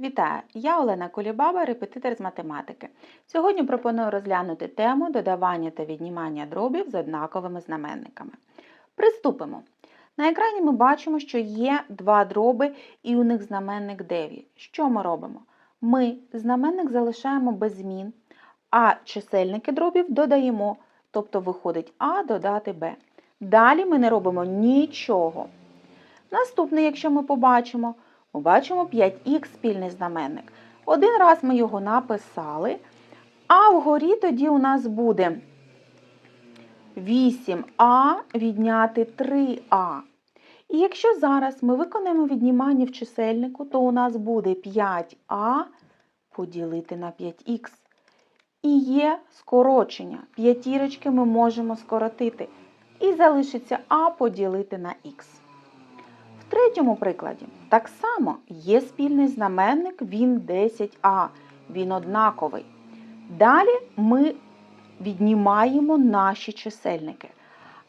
Вітаю! Я Олена Кулібаба, репетитор з математики. Сьогодні пропоную розглянути тему додавання та віднімання дробів з однаковими знаменниками. Приступимо. На екрані ми бачимо, що є два дроби і у них знаменник 9. Що ми робимо? Ми знаменник залишаємо без змін, а чисельники дробів додаємо, тобто виходить А додати Б. Далі ми не робимо нічого. Наступне, якщо ми побачимо, ми бачимо 5х спільний знаменник. Один раз ми його написали, а вгорі тоді у нас буде 8а відняти 3а. І якщо зараз ми виконаємо віднімання в чисельнику, то у нас буде 5а поділити на 5х. І є скорочення. П'ятірочки ми можемо скоротити. І залишиться а поділити на х. Третьому прикладі так само є спільний знаменник, він 10а, він однаковий. Далі ми віднімаємо наші чисельники.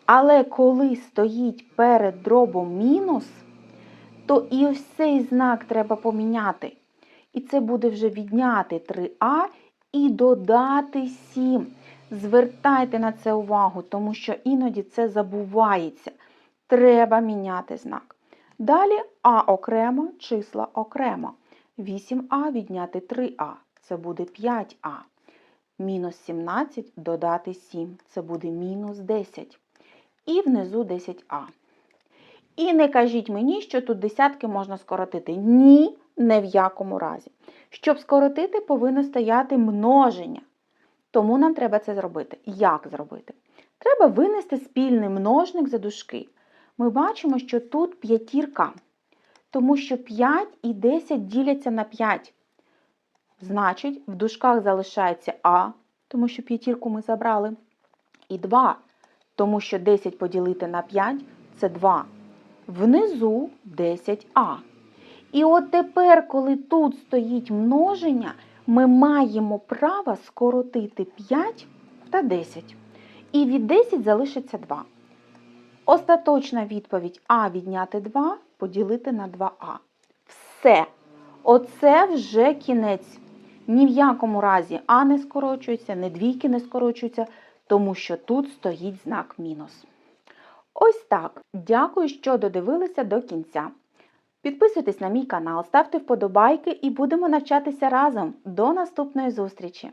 Але коли стоїть перед дробом мінус, то і ось цей знак треба поміняти. І це буде вже відняти 3а і додати 7. Звертайте на це увагу, тому що іноді це забувається. Треба міняти знак. Далі А окремо, числа окремо. 8а відняти 3а це буде 5а. Мінус 17 додати 7 це буде мінус 10. І внизу 10а. І не кажіть мені, що тут десятки можна скоротити. Ні, не в якому разі. Щоб скоротити, повинно стояти множення. Тому нам треба це зробити. Як зробити? Треба винести спільний множник за дужки. Ми бачимо, що тут п'ятірка, тому що 5 і 10 діляться на 5. Значить, в дужках залишається А, тому що п'ятірку ми забрали. І 2, тому що 10 поділити на 5 це 2. Внизу 10а. І от тепер, коли тут стоїть множення, ми маємо право скоротити 5 та 10. І від 10 залишиться 2. Остаточна відповідь А відняти 2 поділити на 2а. Все. Оце вже кінець. Ні в якому разі А не скорочується, ні двійки не скорочуються, тому що тут стоїть знак мінус. Ось так. Дякую, що додивилися до кінця. Підписуйтесь на мій канал, ставте вподобайки і будемо навчатися разом. До наступної зустрічі!